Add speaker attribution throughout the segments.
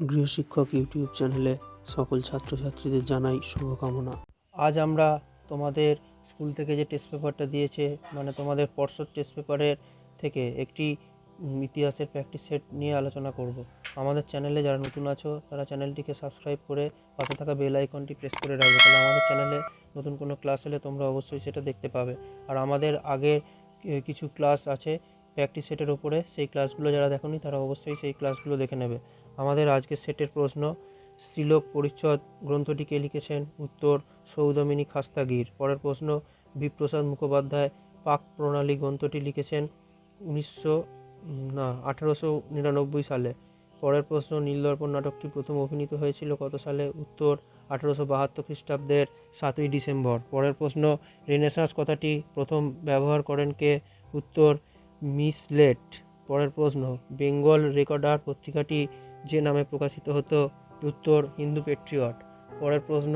Speaker 1: গৃহশিক্ষক YouTube চ্যানেলে সকল ছাত্রছাত্রীদের জানাই শুভকামনা। আজ আমরা তোমাদের স্কুল থেকে যে টেস্ট পেপারটা দিয়েছে মানে তোমাদের পর্ষদ টেস্ট পেপারের থেকে একটি ইতিহাসের প্র্যাকটিস সেট নিয়ে আলোচনা করব। আমাদের চ্যানেলে যারা নতুন আছো, তারা চ্যানেলটিকে সাবস্ক্রাইব করে পাশে থাকা বেল আইকনটি প্রেস করে রাখবে। তাহলে আমাদের চ্যানেলে নতুন কোনো ক্লাস এলে তোমরা অবশ্যই সেটা দেখতে পাবে। আর আমাদের আগে কিছু ক্লাস আছে প্র্যাকটিস সেটের উপরে। সেই ক্লাসগুলো যারা দেখোনি, তারা অবশ্যই সেই ক্লাসগুলো দেখে নেবে। আমাদের আজকের সেটের প্রশ্ন, স্ত্রীলোক পরিচ্ছদ গ্রন্থটি কে লিখেছেন উত্তর সৌদামিনী খাস্তাগির। পরের প্রশ্ন, বিপ্রসাদ মুখোপাধ্যায় পাক প্রণালী গ্রন্থটি লিখেছেন উনিশশো, না, আঠারোশো নিরানব্বই সালে। পরের প্রশ্ন, নীলদর্পণ নাটকটি প্রথম অভিনীত হয়েছিল কত সালে? উত্তর, আঠারোশো বাহাত্তর খ্রিস্টাব্দের সাতই ডিসেম্বর। পরের প্রশ্ন, রেনেসাঁস কথাটি প্রথম ব্যবহার করেন কে? উত্তর, মিসলেট। পরের প্রশ্ন, বেঙ্গল রেকর্ডার পত্রিকাটি যে নামে প্রকাশিত হতো উত্তর হিন্দু পেট্রিয়ট পরের প্রশ্ন,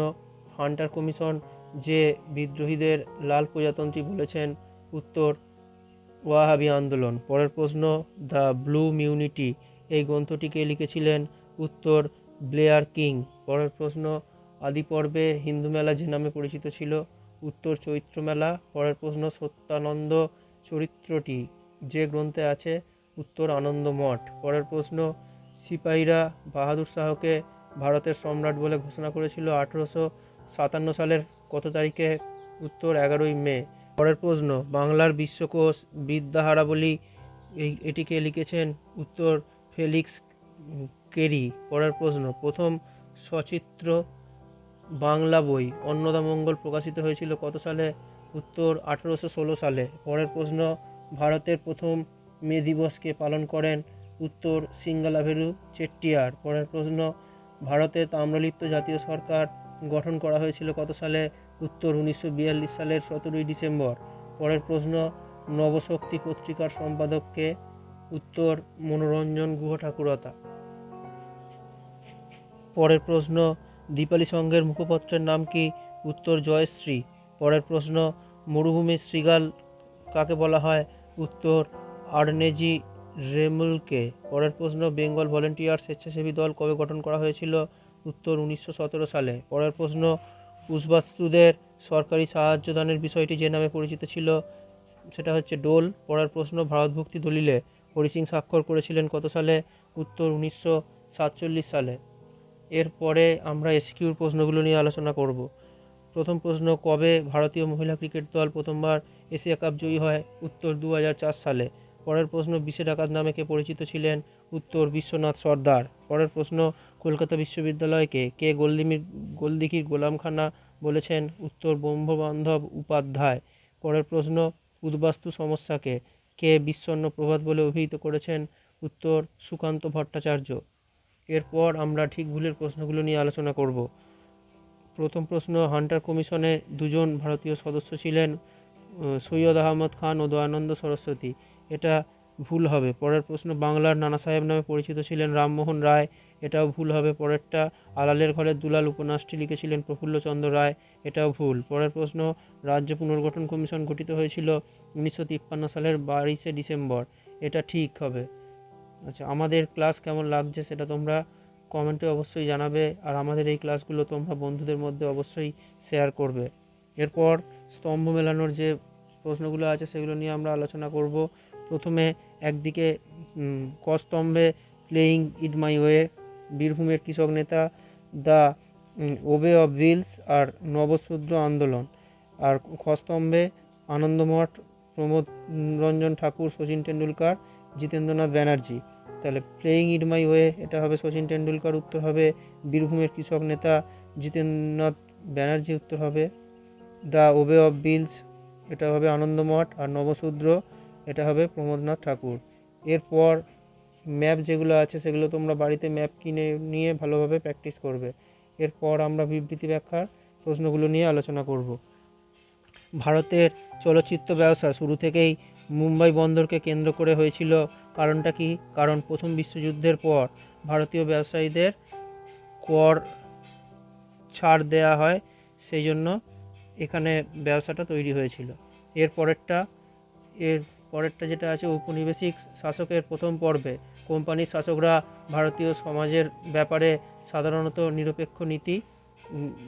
Speaker 1: হান্টার কমিশন যে বিদ্রোহীদের লাল প্রজাতন্ত্রী বলেছেন, উত্তর, ওয়াহাবি আন্দোলন। পরের প্রশ্ন, দ্য ব্লু মিউনিটি, এই গ্রন্থটিকে লিখেছিলেন উত্তর ব্লেয়ার কিং। পরের প্রশ্ন আদি পর্বে হিন্দু মেলা যে নামে পরিচিত ছিল, উত্তর চৈত্র মেলা। পরের প্রশ্ন, সত্যানন্দ চরিত্রটি যে গ্রন্থে আছে, উত্তর আনন্দ মঠ পরের প্রশ্ন সিপাহীরা বাহাদুর শাহকে ভারতের সম্রাট বলে ঘোষণা করেছিল আঠেরোশো সাতান্ন সালের কত তারিখে? উত্তর এগারোই মে। পরের প্রশ্ন, বাংলার বিশ্বকোষ বিদ্যাহারাবলী এই, এটিকে লিখেছেন উত্তর ফেলিক্স কেরি। পরের প্রশ্ন, প্রথম সচিত্র বাংলা বই অন্নদামঙ্গল প্রকাশিত হয়েছিল কত সালে? উত্তর আঠেরোশো ষোলো সালে। পরের প্রশ্ন, ভারতের প্রথম মে দিবসকে পালন করেন উত্তর সিঙ্গালাভেরু চেট্টিয়ার। পরের প্রশ্ন, ভারতে তাম্রলিপ্ত জাতীয় সরকার গঠন করা হয়েছিল কত সালে? উত্তর, উনিশশো বিয়াল্লিশ সালের সতেরোই ডিসেম্বর। পরের প্রশ্ন, নবশক্তি পত্রিকার সম্পাদককে উত্তর, মনোরঞ্জন গুহ ঠাকুরতা। পরের প্রশ্ন, দীপালি সংঘের মুখপত্রের নাম কি? উত্তর, জয়শ্রী। পরের প্রশ্ন, মরুভূমির শৃগাল কাকে বলা হয়? উত্তর, আর্নেজি রেমুলকে। পরের প্রশ্ন, বেঙ্গল ভলেন্টিয়ার স্বেচ্ছাসেবী দল কবে গঠন করা হয়েছিল? উত্তর উনিশশো সতেরো সালে। পরের প্রশ্ন উসবাস্তুদের সরকারি সাহায্যদানের বিষয়টি যে নামে পরিচিত ছিল, সেটা হচ্ছে ডোল। পরের প্রশ্ন, ভারতভুক্তি দলিলে হরি সিং স্বাক্ষর করেছিলেন কত সালে? উত্তর উনিশশো সাতচল্লিশ সালে। এরপরে আমরা এসকিউর প্রশ্নগুলো নিয়ে আলোচনা করব। প্রথম প্রশ্ন, কবে ভারতীয় মহিলা ক্রিকেট দল প্রথমবার এশিয়া কাপ জয়ী হয়? উত্তর দু হাজার চার সালে। পরের প্রশ্ন বিশ্বে ডাকাত নামে কে পরিচিত ছিলেন? উত্তর, বিশ্বনাথ সর্দার। পরের প্রশ্ন, কলকাতা বিশ্ববিদ্যালয়কে কে গোলদিমির গোলদিঘির গোলামখানা বলেছেন? উত্তর, ব্রহ্মবান্ধব উপাধ্যায়। পরের প্রশ্ন, উদ্বাস্তু সমস্যাকে কে বিশ্বন্ন প্রভাত বলে অভিহিত করেছেন? উত্তর, সুকান্ত ভট্টাচার্য। এরপর আমরা ঠিক ভুলের প্রশ্নগুলো নিয়ে আলোচনা করব। প্রথম প্রশ্ন, হান্টার কমিশনে দুজন ভারতীয় সদস্য ছিলেন সৈয়দ আহমদ খান ও দয়ানন্দ সরস্বতী। এটা ভুল হবে। পরের প্রশ্ন, বাংলার নানা সাহেব নামে পরিচিত ছিলেন রামমোহন রায়। এটাও ভুল হবে। পরেরটা, আলালের ঘরের দুলাল উপন্যাসটি লিখেছিলেন প্রফুল্লচন্দ্র রায়। এটাও ভুল। পরের প্রশ্ন, রাজ্য পুনর্গঠন কমিশন গঠিত হয়েছিল উনিশশো তিপ্পান্ন সালের বাইশে ডিসেম্বর। এটা ঠিক হবে। আচ্ছা আমাদের ক্লাস কেমন লাগছে সেটা তোমরা কমেন্টে অবশ্যই জানাবে আর আমাদের এই ক্লাসগুলো তোমরা বন্ধুদের মধ্যে অবশ্যই শেয়ার করবে। এরপর স্তম্ভ মেলানোর যে প্রশ্নগুলো আছে সেগুলো নিয়ে আমরা আলোচনা করব। প্রথমে একদিকে উম, ক প্লেয়িং ইট মাই ওয়ে বীরভূমের কৃষক নেতা দ্য ওবে অফ বিলস আর নবশূদ্র আন্দোলন। আর খস্তম্ভে আনন্দমঠ প্রমোদ রঞ্জন ঠাকুর শচীন টেন্ডুলকার জিতেন্দ্রনাথ ব্যানার্জি। তাহলে প্লেয়িং ইট মাই ওয়ে এটা হবে শচীন টেন্ডুলকার উত্তর হবে বীরভূমের কৃষক নেতা জিতেন্দ্রনাথ ব্যানার্জি উত্তর হবে। দ্য ওবে অফ বিলস এটা হবে আনন্দমঠ আর নবশূদ্র। এটা হবে প্রমোদনাথ ঠাকুর। এরপর ম্যাপ যেগুলো আছে, সেগুলো তোমরা বাড়িতে ম্যাপ কিনে নিয়ে ভালোভাবে প্র্যাকটিস করবে। এরপর আমরা বিবৃতি ব্যাখ্যার প্রশ্নগুলো নিয়ে আলোচনা করব। ভারতের চলচ্চিত্র ব্যবসা শুরু থেকেই মুম্বাই বন্দরকে কেন্দ্র করে হয়েছিল। কারণটা কি? কারণ প্রথম বিশ্বযুদ্ধের পর ভারতীয় ব্যবসায়ীদের কর ছাড় দেয়া হয়, সেই জন্য এখানে ব্যবসাটা তৈরি হয়েছিল। এর পরেরটা এর পরেরটা যেটা আছে, ঔপনিবেশিক শাসকের প্রথম পর্বে। কোম্পানির শাসকরা ভারতীয় সমাজের ব্যাপারে সাধারণত নিরপেক্ষ নীতি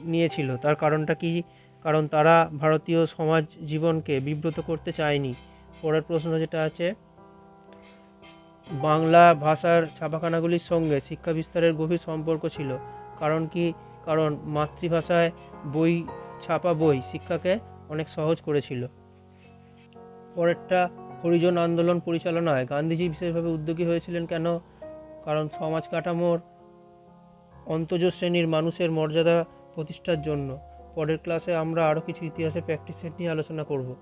Speaker 1: নিয়েছিল। তার কারণটা কি? কারণ তারা ভারতীয় সমাজ জীবনকে বিব্রত করতে চায়নি। পরের প্রশ্ন যেটা আছে, বাংলা ভাষার ছাপাখানাগুলির সঙ্গে শিক্ষা বিস্তারের গভীর সম্পর্ক ছিল। কারণ কি? কারণ মাতৃভাষায় বই, ছাপা বই শিক্ষাকে অনেক সহজ করেছিল। পরেরটা হরিজন আন্দোলন পরিচালনায় গান্ধীজি বিশেষভাবে উদ্যোগী হয়েছিলেন কেন? কারণ সমাজ কাঠামোর অন্তজ শ্রেণির মানুষের মর্যাদা প্রতিষ্ঠার জন্য। পরের ক্লাসে আমরা আরও কিছু ইতিহাসের প্র্যাকটিস সেট নিয়ে আলোচনা করব।